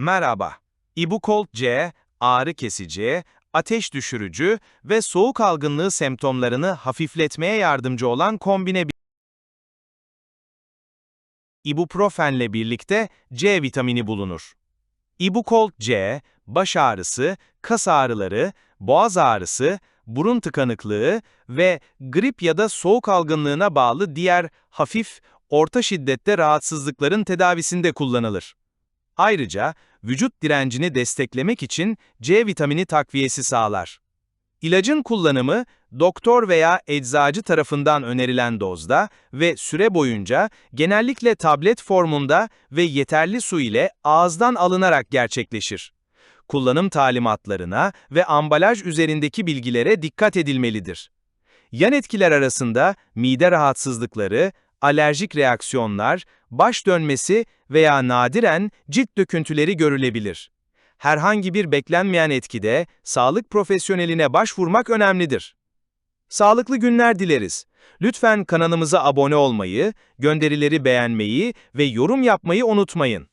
Merhaba. Ibucold C, ağrı kesici, ateş düşürücü ve soğuk algınlığı semptomlarını hafifletmeye yardımcı olan kombine bir ibuprofenle birlikte C vitamini bulunur. Ibucold C, baş ağrısı, kas ağrıları, boğaz ağrısı, burun tıkanıklığı ve grip ya da soğuk algınlığına bağlı diğer hafif, orta şiddette rahatsızlıkların tedavisinde kullanılır. Ayrıca vücut direncini desteklemek için C vitamini takviyesi sağlar. İlacın kullanımı doktor veya eczacı tarafından önerilen dozda ve süre boyunca genellikle tablet formunda ve yeterli su ile ağızdan alınarak gerçekleşir. Kullanım talimatlarına ve ambalaj üzerindeki bilgilere dikkat edilmelidir. Yan etkiler arasında mide rahatsızlıkları, alerjik reaksiyonlar, baş dönmesi veya nadiren cilt döküntüleri görülebilir. Herhangi bir beklenmeyen etkide sağlık profesyoneline başvurmak önemlidir. Sağlıklı günler dileriz. Lütfen kanalımıza abone olmayı, gönderileri beğenmeyi ve yorum yapmayı unutmayın.